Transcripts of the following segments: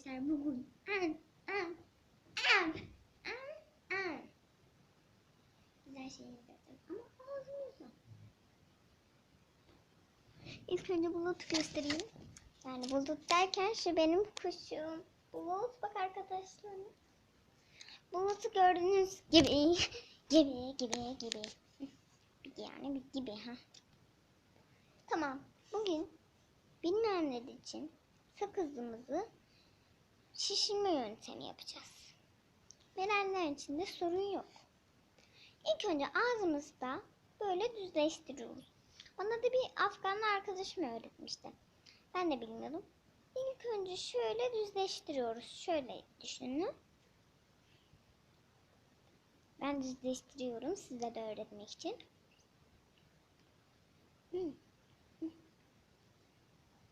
arkadaşlar bugün an an an an an güzel şey yapacağız ama ağzımızla. İlk önce bulut göstereyim. Yani bulut derken şu benim kuşum. Bulut bak arkadaşlar. Bulutu gördüğünüz gibi gibi gibi gibi. Yani bir gibi ha. Tamam. Bugün bilmeyenler için sakızımızı şişirme yöntemi yapacağız. Bilenler için de sorun yok. İlk önce ağzımızda böyle düzleştiriyoruz. Bana da bir Afganlı arkadaşım öğretmişti. Ben de bilmiyordum. İlk önce şöyle düzleştiriyoruz. Şöyle düşünün. Ben düzleştiriyorum size de öğretmek için.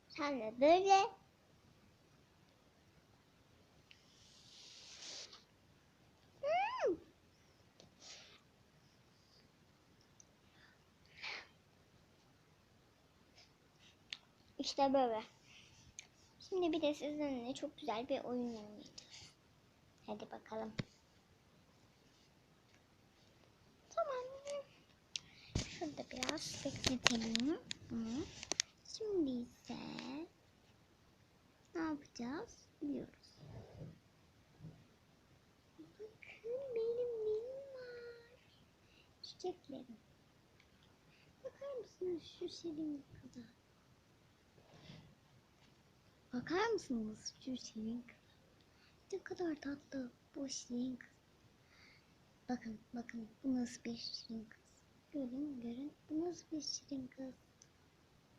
Sen de böyle. İşte böyle. Şimdi bir de sizinle çok güzel bir oyun oynayacağız. Hadi bakalım. Tamam. Şurada biraz bekletelim. Şimdi ise ne yapacağız biliyoruz. Bakın benim neyim var. Çiçeklerim. Bakar mısınız şu şirin kıza? Bakar mısınız şu kıza? Ne kadar tatlı bu şirin kız. Bakın bakın bu nasıl bir şirin kız. Görün görün bu nasıl bir şirin kız.